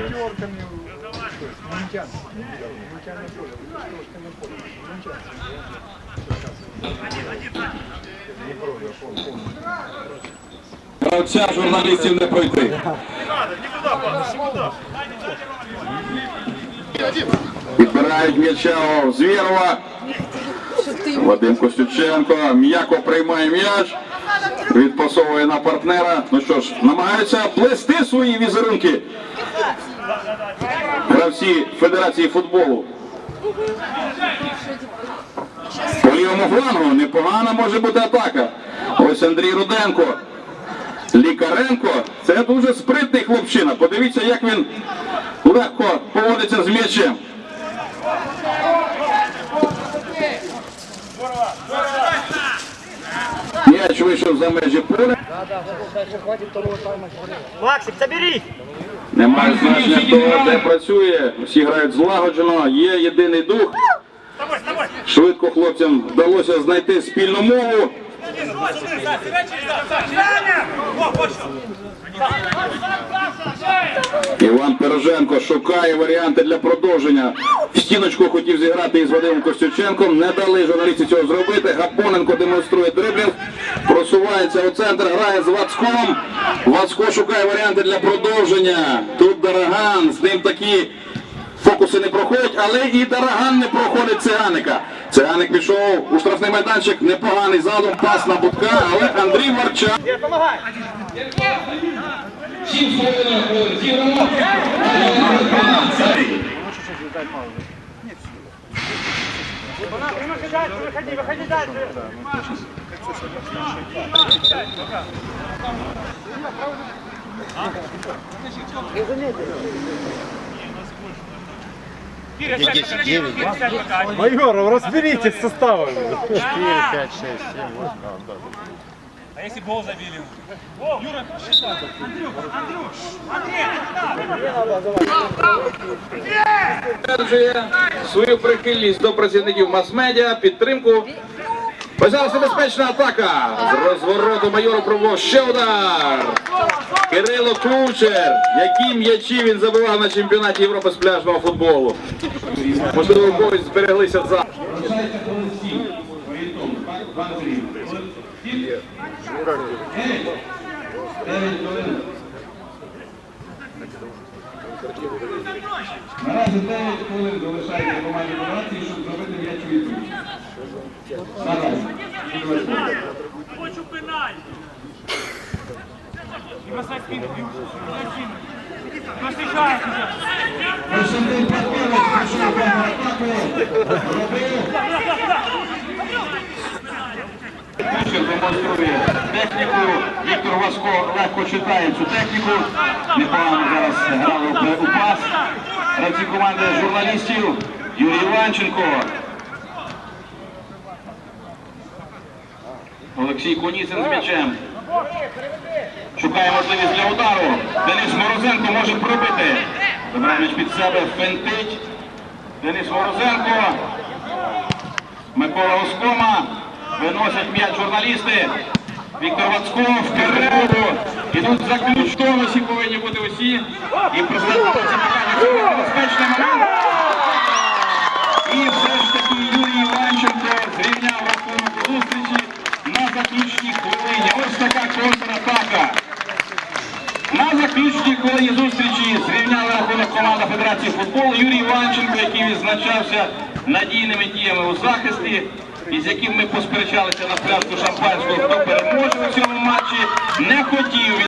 Пятерками, мунтян, мунтян на поле, трошки на поле, мунтянцы. Днепро, я помню, помню. Гравця журналістів не пройти. Підбирають м'яча Звєрова. Вадим Костюченко м'яко приймає м'яч. Відпасовує на партнера. Ну що ж, намагаються плести свої візерунки. Гравці Федерації футболу. По лівому флангу непогана може бути атака. Ось Андрій Руденко. Лікаренко це дуже спритний хлопчина. Подивіться, як він легко поводиться з м'ячем. М'яч вийшов за межі поля. Максик, заберіть! Немає значення, хто де працює. Всі грають злагоджено, є єдиний дух. Швидко хлопцям вдалося знайти спільну мову. Іван Пироженко шукає варіанти для продовження. В стіночку хотів зіграти із Вадимом Костюченком. Не дали журналісті цього зробити. Гапоненко демонструє дриблінг. Просувається у центр, грає з Вацком. Вацко шукає варіанти для продовження. Тут Дараган, з ним такі фокуси не проходять, але і Дараган не проходить циганика. Циганик пішов у штрафний майданчик, непоганий задум, пас на Будка, але Андрій Варчак. Выходи, выходи дальше. Майоров, разберитесь с составами. 4, 5, 6, 7, 8, да, да. А если гол забили? Юра, считай. Андрюх, Андрюх, Андрей! підтверджує свою прихильність до працівників мас-медіа, підтримку. Почалася небезпечна атака. З розвороту майору пробував ще удар. Кирило Кучер. Які м'ячі він забивав на чемпіонаті Європи з пляжного футболу. Можливо, у когось збереглися за. Наразі 9 хвилин залишається команді Федерації, щоб зробити м'яч відповідь. Наразі. Хочу пинать! И бросай спину, бросай спину. Посвящай сейчас. Костянтин Паткевич пішов в атаку. Робив. Демонструє техніку. Віктор Васко легко читає цю техніку. Непогано зараз грали у пас. Гравці команди журналістів. Юрій Іванченко. Олексій Коніцин з м'ячем. Шукає можливість для удару. Денис Морозенко може пробити. Забирає м'яч під себе, фентить. Денис Морозенко. Микола Оскома. Виносять м'яч журналісти. Віктор Вацков вперед. Ідуть заключ в тонусі повинні бути усі. І Павловці покаже, що це небезпечний момент. І все ж таки Юрій Іванченко зрівняв рахунок у зустрічі на заключній хвилині. Ось така контратака. На заключній зустрічі зрівняла рахунок команда Федерації футболу Юрій Іванченко, який відзначався надійними діями у захисті, із яким ми посперечалися на пляшку шампанського, хто переможе у цьому матчі, не хотів.